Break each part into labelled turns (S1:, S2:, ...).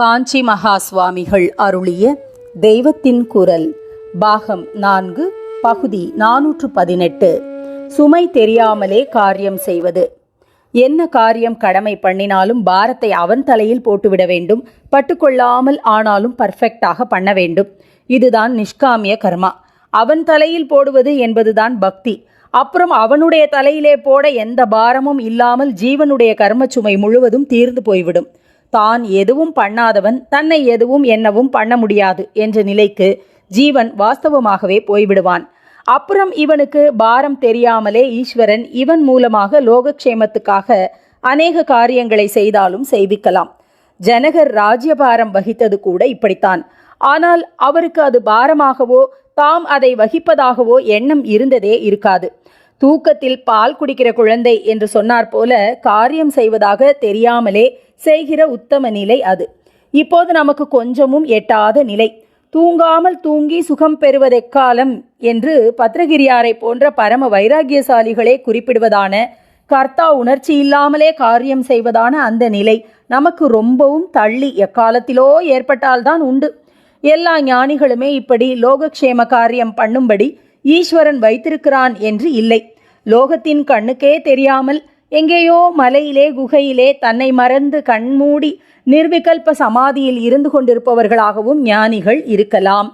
S1: காஞ்சி மகா சுவாமிகள் அருளிய தெய்வத்தின் குரல் பாகம் நான்கு பகுதி நானூற்று பதினெட்டு. சுமை தெரியாமலே காரியம் செய்வது. என்ன காரியம் கடமை பண்ணினாலும் பாரத்தை அவன் தலையில் போட்டுவிட வேண்டும். பட்டுக்கொள்ளாமல் ஆனாலும் பர்ஃபெக்டாக பண்ண வேண்டும். இதுதான் நிஷ்காமிய கர்மா. அவன் தலையில் போடுவது என்பதுதான் பக்தி. அப்புறம் அவனுடைய தலையிலே போட எந்த பாரமும் இல்லாமல் ஜீவனுடைய கர்மச்சுமை முழுவதும் தீர்ந்து போய்விடும். தான் எதுவும் பண்ணாதவன் தன்னை எதுவும் என்னவும் பண்ண முடியாது என்ற நிலைக்கு ஜீவன் வாஸ்தவமாகவே போய்விடுவான். அப்புறம் இவனுக்கு பாரம் தெரியாமலே ஈஸ்வரன் இவன் மூலமாக லோகக்ஷேமத்துக்காக அநேக காரியங்களை செய்தாலும் செய்விக்கலாம். ஜனகர் ராஜ்யபாரம் வகித்தது கூட இப்படித்தான். ஆனால் அவருக்கு அது பாரமாகவோ தாம் அதை வகிப்பதாகவோ எண்ணம் இருந்ததே இருக்காது. தூக்கத்தில் பால் குடிக்கிற குழந்தை என்று சொன்னார் போல காரியம் செய்வதாக தெரியாமலே செய்கிற உத்தம நிலை அது. இப்போது நமக்கு கொஞ்சமும் எட்டாத நிலை. தூங்காமல் தூங்கி சுகம் பெறுவதெக்காலம் என்று பத்ரகிரியாரை போன்ற பரம வைராகியசாலிகளே குறிப்பிடுவதான கர்த்தா உணர்ச்சி இல்லாமலே காரியம் செய்வதான அந்த நிலை நமக்கு ரொம்பவும் தள்ளி எக்காலத்திலோ ஏற்பட்டால்தான் உண்டு. எல்லா ஞானிகளுமே இப்படி லோகக்ஷேம காரியம் பண்ணும்படி ஈஸ்வரன் வைத்திருக்கிறான் என்று இல்லை. லோகத்தின் கண்ணுக்கே தெரியாமல் எங்கேயோ மலையிலே குகையிலே தன்னை மறந்து கண்மூடி நிர்விகல்ப சமாதியில் இருந்து கொண்டிருப்பவர்களாகவும் ஞானிகள் இருக்கலாம்.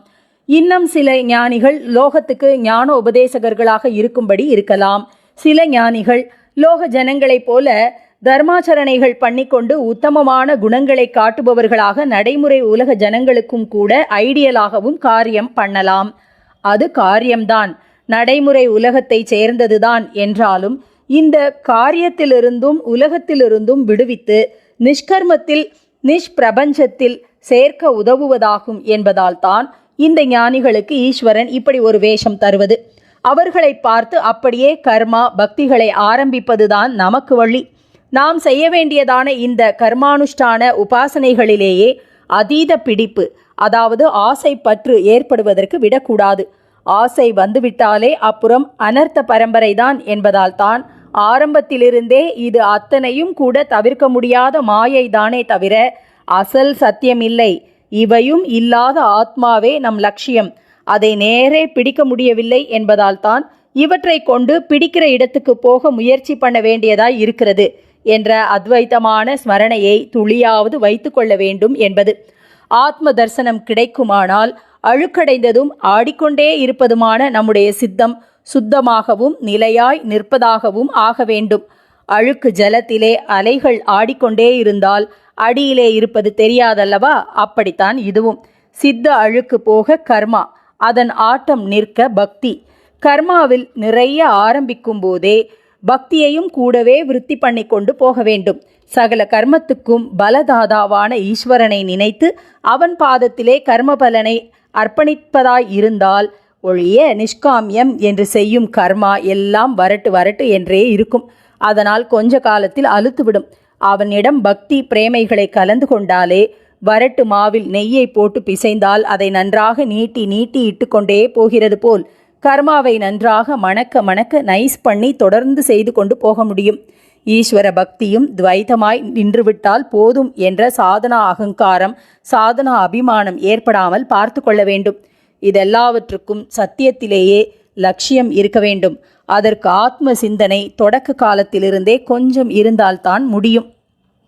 S1: இன்னும் சில ஞானிகள் லோகத்துக்கு ஞான உபதேசகர்களாக இருக்கும்படி இருக்கலாம். சில ஞானிகள் லோக ஜனங்களைப் போல தர்மாச்சரணைகள் பண்ணிக்கொண்டு உத்தமமான குணங்களை காட்டுபவர்களாக நடைமுறை உலக ஜனங்களுக்கும் கூட ஐடியலாகவும் காரியம் பண்ணலாம். அது காரியம்தான். நடைமுறை உலகத்தை சேர்ந்ததுதான் என்றாலும் இந்த காரியத்திலிருந்தும் உலகத்திலிருந்தும் விடுவித்து நிஷ்கர்மத்தில் நிஷ்பிரபஞ்சத்தில் சேர்க்க உதவுவதாகும் என்பதால் தான் இந்த ஞானிகளுக்கு ஈஸ்வரன் இப்படி ஒரு வேஷம் தருவது. அவர்களை பார்த்து அப்படியே கர்மா பக்திகளை ஆரம்பிப்பதுதான் நமக்கு வழி. நாம் செய்ய வேண்டியதான இந்த கர்மானுஷ்டான உபாசனைகளிலேயே அதீத பிடிப்பு அதாவது ஆசை பற்று ஏற்படுவதற்கு விடக்கூடாது. ஆசை வந்துவிட்டாலே அப்புறம் அனர்த்த பரம்பரைதான் என்பதால் தான் ஆரம்பத்திலிருந்தே இது அத்தனையும் கூட தவிர்க்க முடியாத மாயை தானே தவிர அசல் சத்தியமில்லை. இவையும் இல்லாத ஆத்மாவே நம் லட்சியம். அதை நேரே பிடிக்க முடியவில்லை என்பதால் தான் இவற்றை கொண்டு பிடிக்கிற இடத்துக்கு போக முயற்சி பண்ண வேண்டியதாய் இருக்கிறது என்ற அத்வைத்தமான ஸ்மரணையை துளியாவது வைத்து கொள்ள வேண்டும் என்பது. ஆத்ம தரிசனம் கிடைக்குமானால் அழுக்கடைந்ததும் ஆடிக்கொண்டே இருப்பதுமான நம்முடைய சித்தம் சுத்தமாகவும் நிலையாய் நிற்பதாகவும் ஆக வேண்டும். அழுக்கு ஜலத்திலே அலைகள் ஆடிக்கொண்டே இருந்தால் அடியிலே இருப்பது தெரியாதல்லவா? அப்படித்தான் இதுவும். சித்த அழுக்கு போக கர்மா அதன் ஆட்டம் நிற்க பக்தி. கர்மாவில் நிறைய ஆரம்பிக்கும் போதே பக்தியையும் கூடவே விருத்தி பண்ணி கொண்டு போக வேண்டும். சகல கர்மத்துக்கும் பலதாதாவான ஈஸ்வரனை நினைத்து அவன் பாதத்திலே கர்ம பலனை அர்ப்பணிப்பதாய் இருந்தால் ஒழிய நிஷ்காமியம் என்று செய்யும் கர்மா எல்லாம் வரட்டு வரட்டு என்றே இருக்கும். அதனால் கொஞ்ச காலத்தில் அழுத்துவிடும். அவனிடம் பக்தி பிரேமைகளை கலந்து கொண்டாலே வரட்டு மாவில் நெய்யை போட்டு பிசைந்தால் அதை நன்றாக நீட்டி நீட்டி இட்டுக்கொண்டே போகிறது போல் கர்மாவை நன்றாக மணக்க மணக்க நைஸ் பண்ணி தொடர்ந்து செய்து கொண்டு போக முடியும். ஈஸ்வர பக்தியும் துவைதமாய் நின்றுவிட்டால் போதும் என்ற சாதனா அகங்காரம் சாதனா அபிமானம் ஏற்படாமல் பார்த்து கொள்ள வேண்டும். இதெல்லாவற்றுக்கும் சத்தியத்திலேயே லட்சியம் இருக்க வேண்டும். அதற்கு ஆத்ம சிந்தனை தொடக்க காலத்திலிருந்தே கொஞ்சம் இருந்தால்தான் முடியும்.